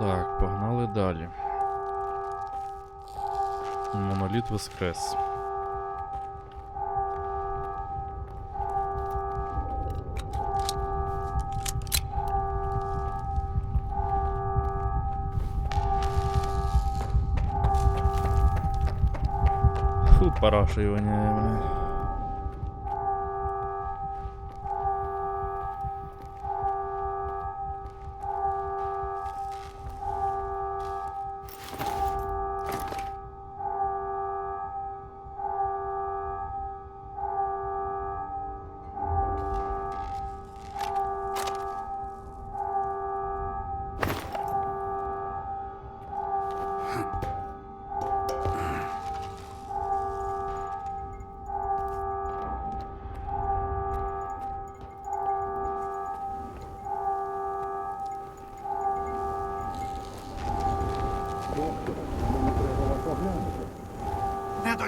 Так, погнали далі. Моноліт Воскрес. Фу, параша його не.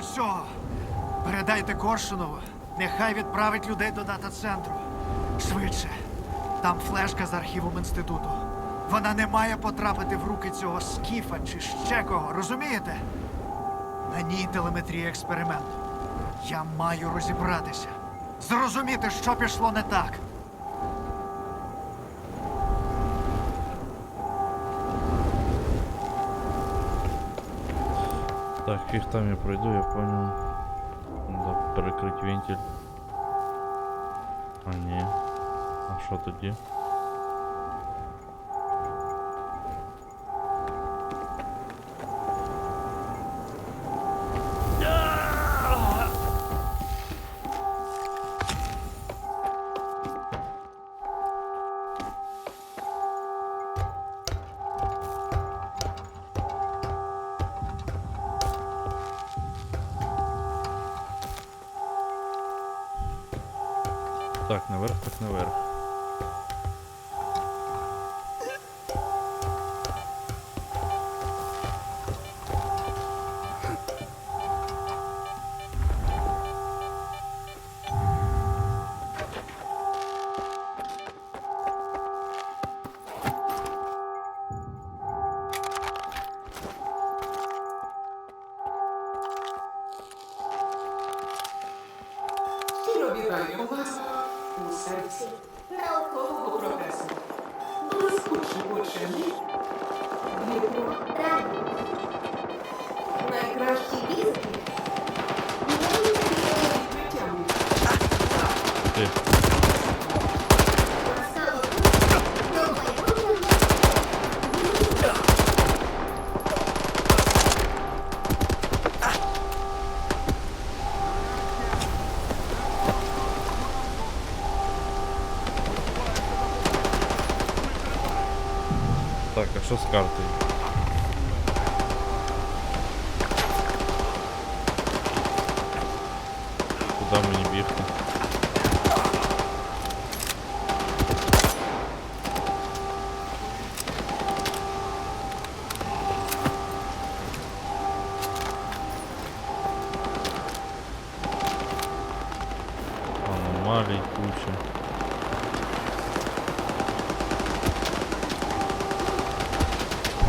Не до. Передайте Коршунову. Нехай відправить людей до дата-центру. Швидше. Там флешка з архівом інституту. Вона не має потрапити в руки цього скіфа чи ще кого, розумієте? На ній телеметрія експеримент. Я маю розібратися. Зрозуміти, що пішло не так. Так, их там я пройду, я понял. Надо перекрыть вентиль. А не. А що тоді? Наверх, так наверх. Nagrości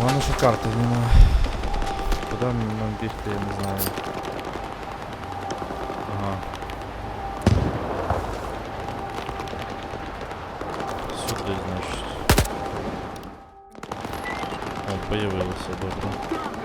Головне, що карти нема. Куди нам бігти, я не знаю. Ага. Сюди, значить. О, появилося, добре.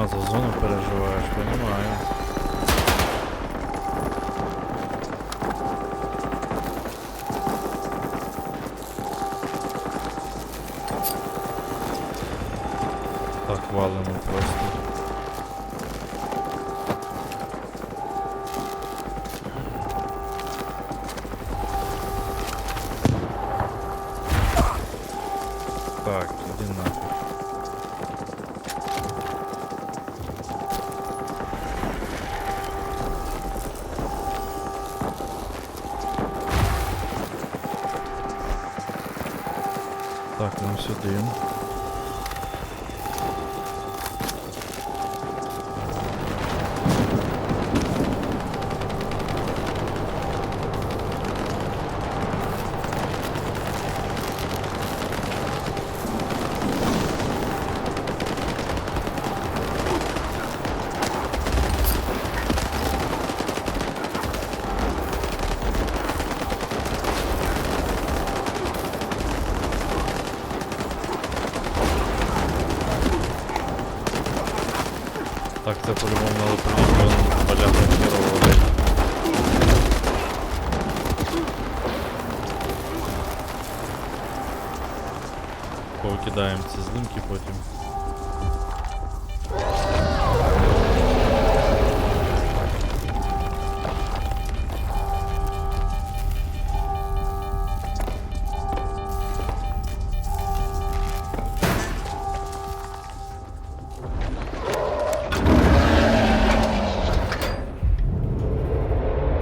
А, за зону переживаешь, понимаю. Так валим просто. це коли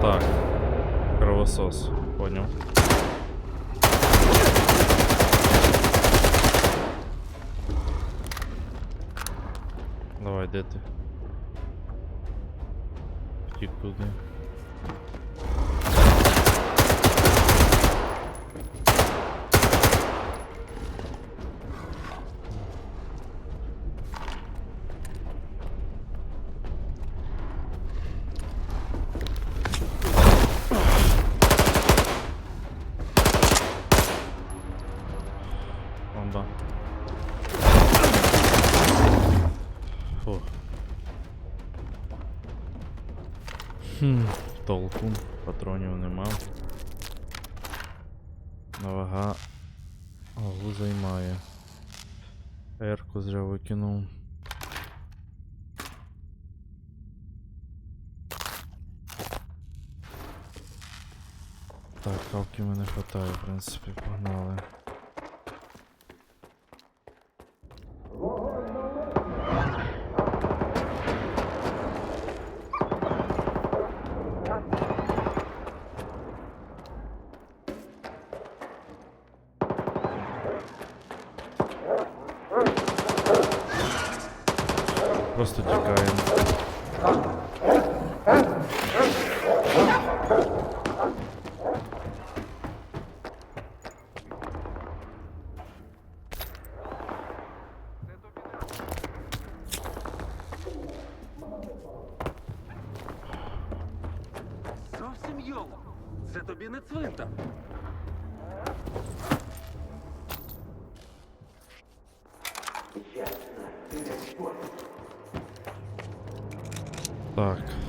Так. Кровосос, понял. Давай, де ты. Втік туда. tak, kalky mi nechatají v principě pohnali. Так.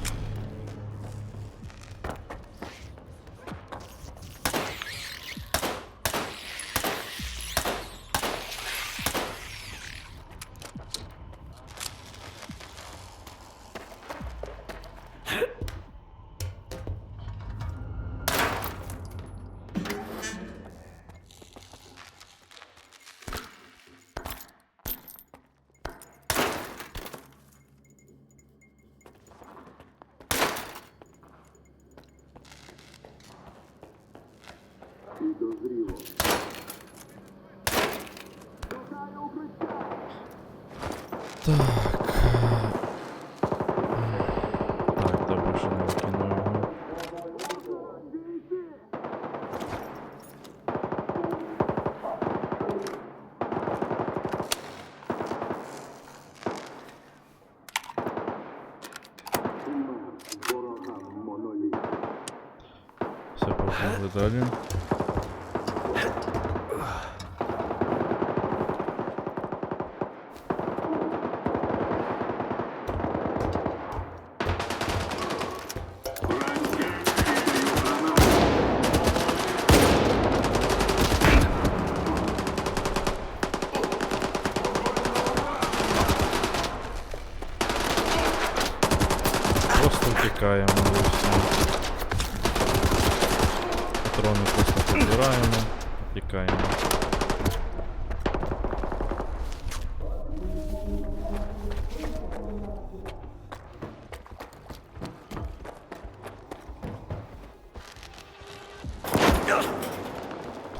Далі.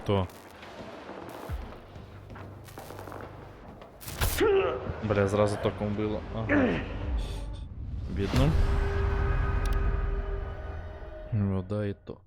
Хто? Бля, зразу током було. Ага. Бідно. Вода і ток. Так.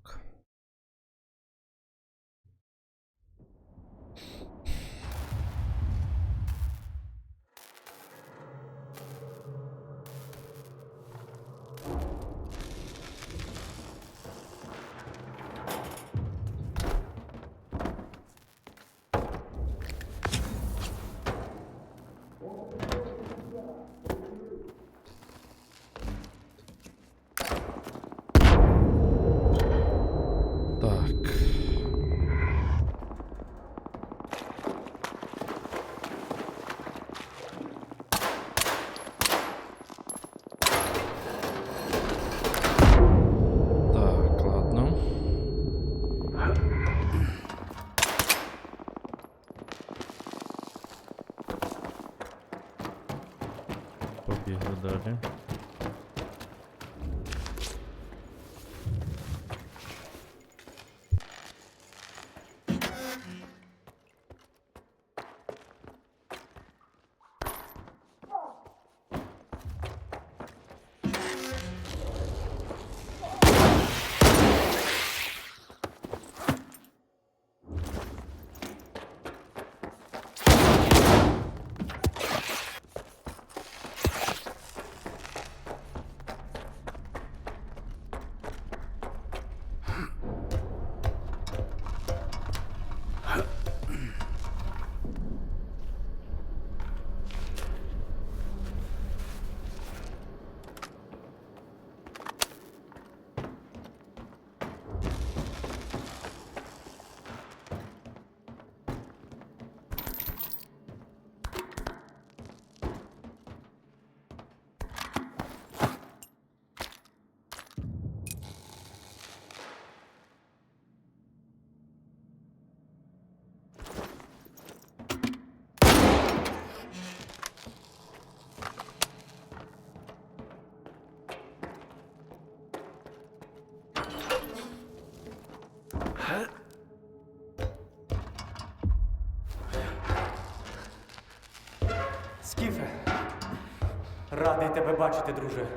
Радий тебе бачити, друже.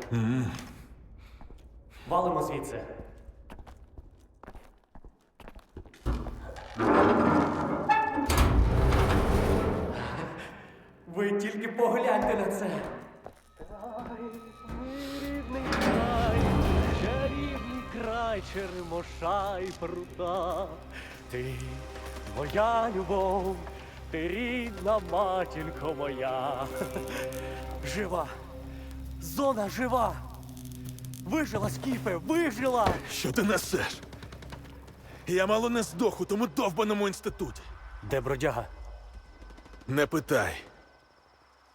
Валимо звідси. Ви тільки погляньте на це. Рідний край, чарівний край, черемоша і прута. Ти моя любов, ти рідна матінко моя. Жива. Зона жива. Вижила, Скіфе, вижила! Що ти несеш? Я мало не здох у тому довбаному інституті. Де бродяга? Не питай.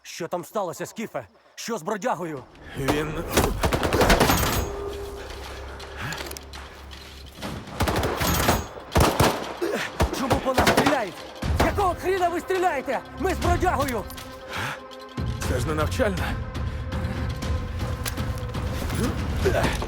Що там сталося, Скіфе? Що з бродягою? Він. Чому по нас стріляють? З якого хріна ви стріляєте? Ми з бродягою! Це ж не навчальна. Ugh.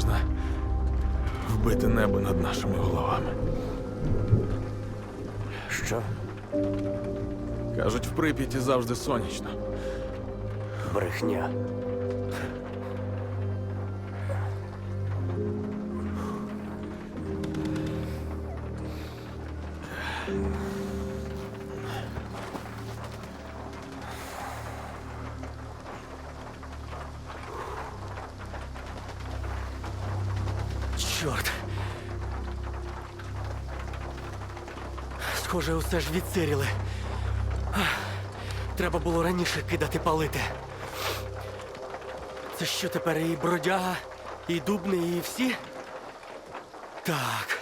можна вбити небо над нашими головами. Що? Кажуть, в прип'яті завжди сонячно. Брехня. Схоже, усе ж відсиріли. Треба було раніше кидати палити. Це що тепер і бродяга, і дубний, і всі? Так.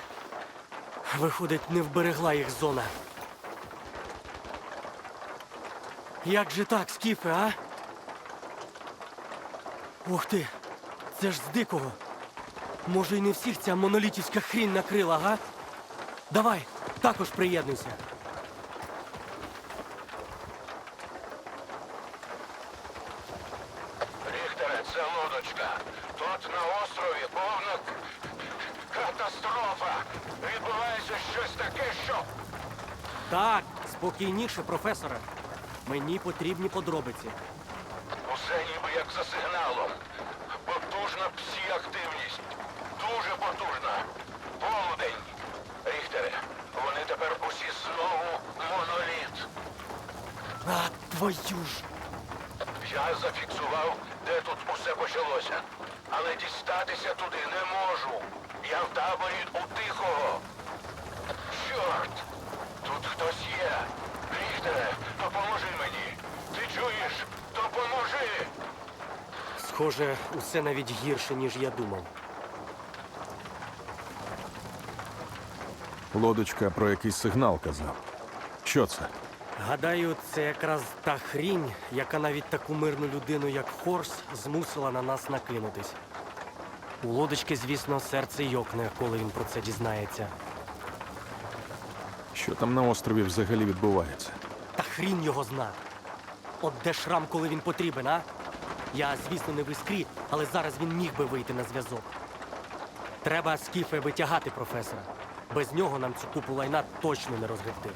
Виходить, не вберегла їх зона. Як же так, Скіфе, а? Ух ти! Це ж з дикого. Може, і не всіх ця монолітівська хрінь накрила, га? Давай, також приєднуйся. Ріхтере, це лодочка. Тут на острові повна катастрофа. Відбувається щось таке, що. Так, спокійніше, професоре. Мені потрібні подробиці. Усе ніби як за сигналом. Потужна псі-активність. Дуже потужна. Тепер усі знову моноліт. А, твою ж! Я зафіксував, де тут усе почалося. Але дістатися туди не можу. Я в таборі у тихого. Чорт! Тут хтось є. Ріхтере, допоможи мені. Ти чуєш? Допоможи! Схоже, усе навіть гірше, ніж я думав. Лодочка про якийсь сигнал казав. Що це? Гадаю, це якраз та хрінь, яка навіть таку мирну людину, як Хорс, змусила на нас накинутись. У лодочки, звісно, серце йокне, коли він про це дізнається. Що там на острові взагалі відбувається? Та хрінь його зна. От де шрам, коли він потрібен, а? Я, звісно, не в іскрі, але зараз він міг би вийти на зв'язок. Треба скіфе витягати професора. Без нього нам цю купу лайна точно не розгребти.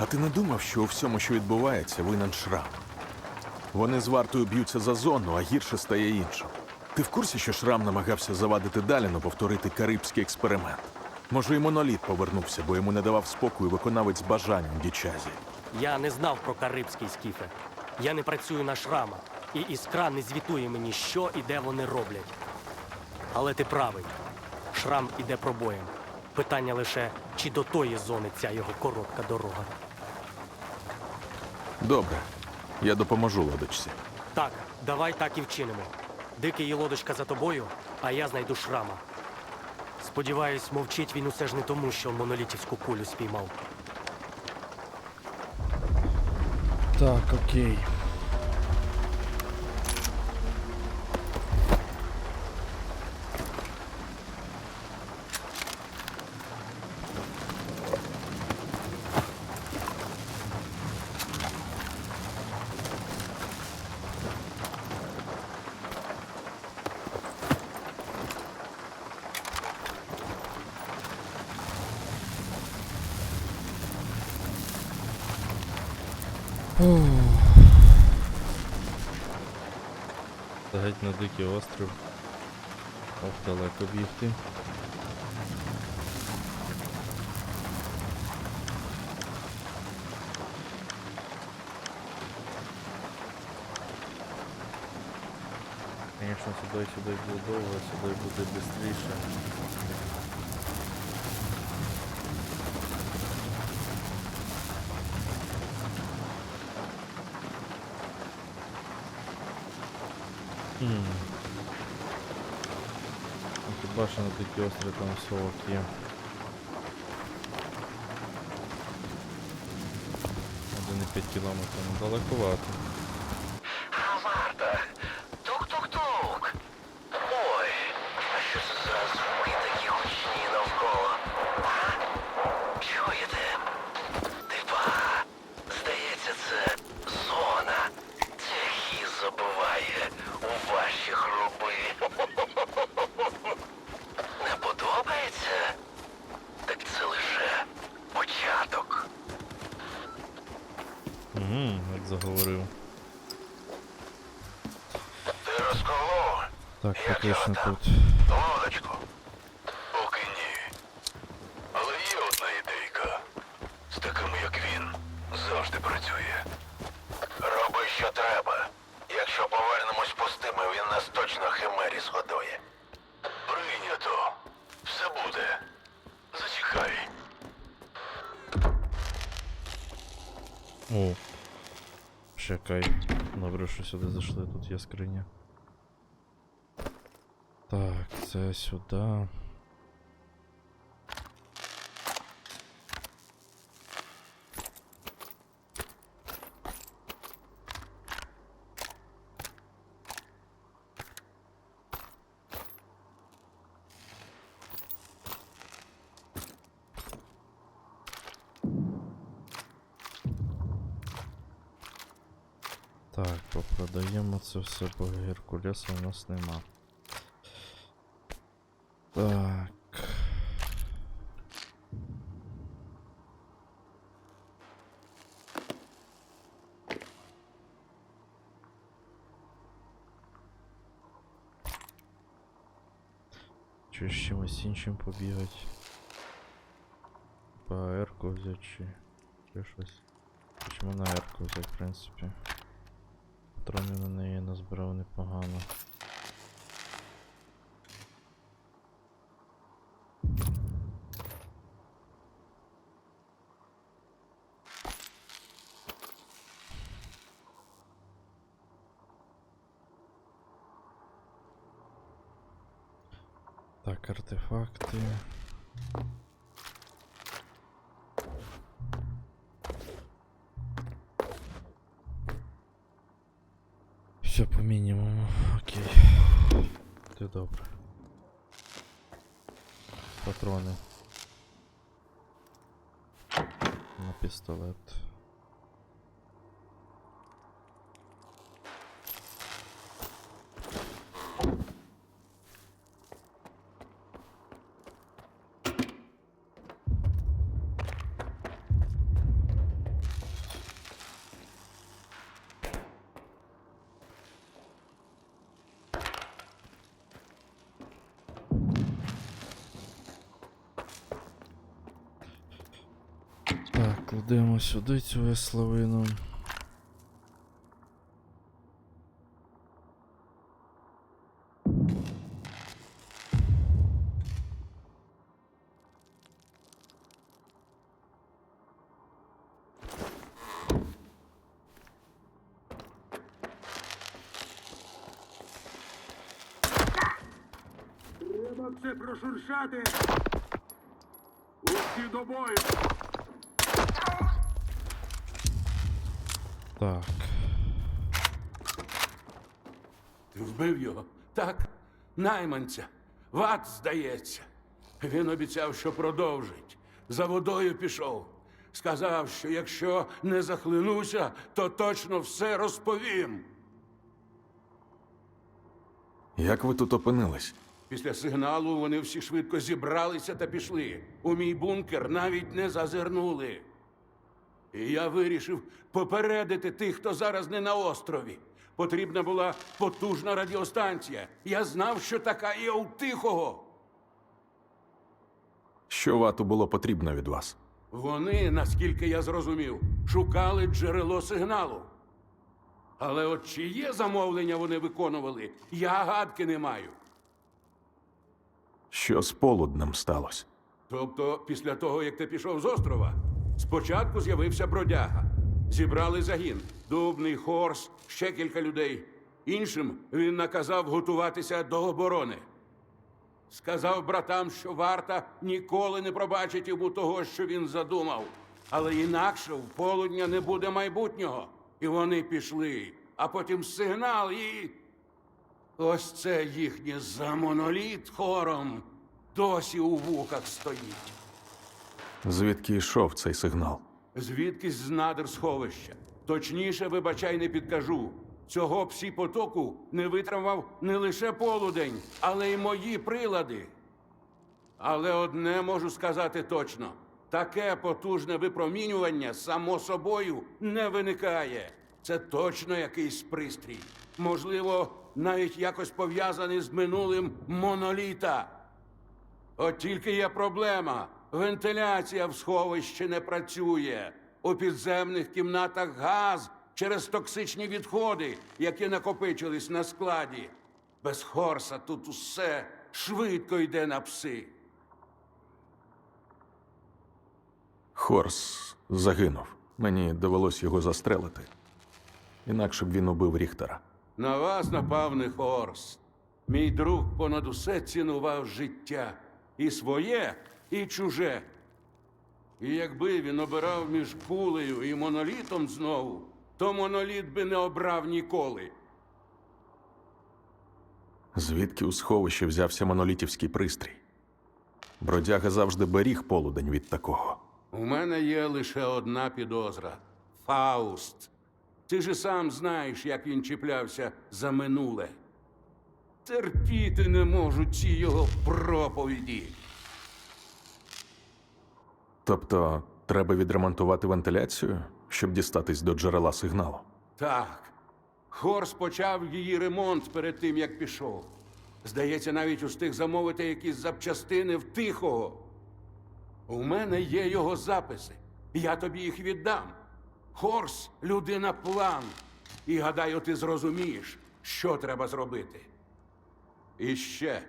А ти не думав, що у всьому, що відбувається, винен шрам? Вони з вартою б'ються за зону, а гірше стає іншим. Ти в курсі, що шрам намагався завадити Даліну повторити карибський експеримент? Може, і моноліт повернувся, бо йому не давав спокою виконавець бажань у дічазі. Я не знав про карибський скіфе. Я не працюю на шрама, і іскра не звітує мені, що і де вони роблять. Але ти правий. Шрам іде пробоєм. Питання лише, чи до тої зони ця його коротка дорога. Добре, я допоможу лодочці. Так, давай так і вчинимо. Дикий і лодочка за тобою, а я знайду шрама. Сподіваюсь, мовчить він усе ж не тому, що монолітівську кулю спіймав. Так, окей. Це геть на дикий острів. Ох, далеко бігти. Звісно, сюди сюди буде довго, сюди буде швидше. Хіба що на такі острові там совок є. Один і п'ять кілометрів, ну далековато. Він нас точно химері згодує. Прийнято. Все буде. Зачекай. О. Чекай. Добре, що сюди зайшли, тут є скриня. Так, це сюди. Так, попродаємо це все, бо Геркулеса у нас нема. Так. Чи з чимось іншим побігать? По АР-ку взяти чи, чи щось? Чому на АР-ку взяти, в принципі? Патронів на неї назбирав непогано. Так, артефакти. Все по мінімуму, окей. Ти добре. Патрони. На пістолет. Так, кладемо сюди цю весловину. Треба це прошуршати. Усі до бою. Так. Ти вбив його. Так, найманця. Ват, здається. Він обіцяв, що продовжить. За водою пішов. Сказав, що якщо не захлинуся, то точно все розповім. Як ви тут опинились? Після сигналу вони всі швидко зібралися та пішли. У мій бункер навіть не зазирнули. І я вирішив попередити тих, хто зараз не на острові. Потрібна була потужна радіостанція. Я знав, що така є у тихого. Що вату було потрібно від вас? Вони, наскільки я зрозумів, шукали джерело сигналу. Але от чиє замовлення вони виконували, я гадки не маю. Що з полуднем сталося? Тобто, після того, як ти пішов з острова, спочатку з'явився бродяга. Зібрали загін, дубний, хорс, ще кілька людей. Іншим він наказав готуватися до оборони. Сказав братам, що варта ніколи не пробачить йому того, що він задумав. Але інакше в полудня не буде майбутнього. І вони пішли, а потім сигнал і. Ось це їхнє замоноліт хором досі у вухах стоїть. Звідки йшов цей сигнал? Звідкись з надр сховища. Точніше, вибачай, не підкажу. Цього псі потоку не витримав не лише полудень, але й мої прилади. Але одне можу сказати точно: Таке потужне випромінювання само собою не виникає. Це точно якийсь пристрій. Можливо, навіть якось пов'язаний з минулим моноліта. От тільки є проблема. Вентиляція в сховищі не працює. У підземних кімнатах газ через токсичні відходи, які накопичились на складі. Без Хорса тут усе швидко йде на пси. Хорс загинув. Мені довелось його застрелити. Інакше б він убив Ріхтера. На вас напав не Хорс. Мій друг понад усе цінував життя. І своє, і чуже. І якби він обирав між кулею і монолітом знову, то моноліт би не обрав ніколи. Звідки у сховищі взявся монолітівський пристрій? Бродяга завжди беріг полудень від такого. У мене є лише одна підозра Фауст. Ти ж і сам знаєш, як він чіплявся за минуле. Терпіти не можу ці його проповіді. Тобто, треба відремонтувати вентиляцію, щоб дістатись до джерела сигналу. Так. Хорс почав її ремонт перед тим, як пішов. Здається, навіть устиг замовити якісь запчастини в тихого. У мене є його записи. Я тобі їх віддам. Хорс людина план. І гадаю, ти зрозумієш, що треба зробити. І ще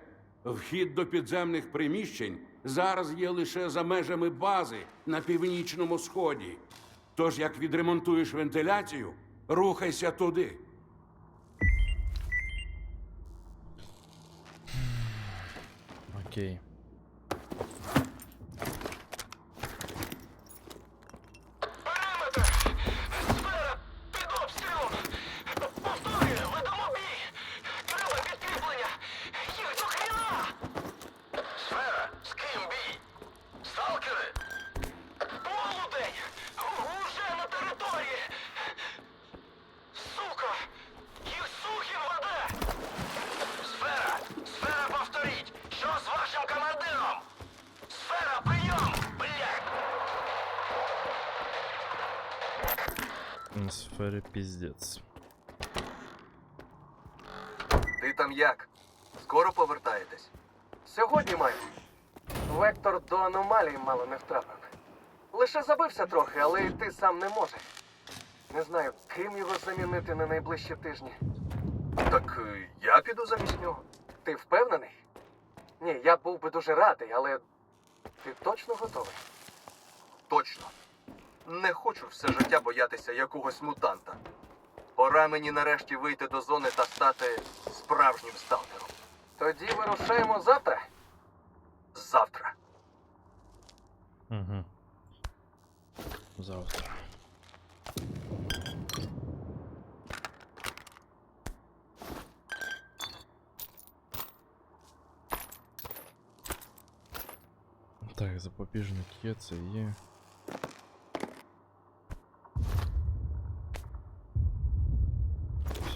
вхід до підземних приміщень зараз є лише за межами бази на північному сході. Тож, як відремонтуєш вентиляцію, рухайся туди. Окей. Сфері піздець. Ти там як? Скоро повертаєтесь? Сьогодні маю. Вектор до аномалії мало не втрапив. Лише забився трохи, але йти сам не може. Не знаю, ким його замінити на найближчі тижні. Так е, я піду замість нього. Ти впевнений? Ні, я був би дуже радий, але ти точно готовий? Точно. Не хочу все життя боятися якогось мутанта. Пора мені нарешті вийти до зони та стати справжнім сталкером. Тоді вирушаємо завтра? Завтра. Угу. Завтра. Так, запобіжник є, це є.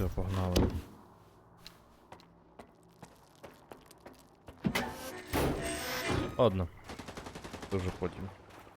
Все, погнали. Ладно. Дуже потім.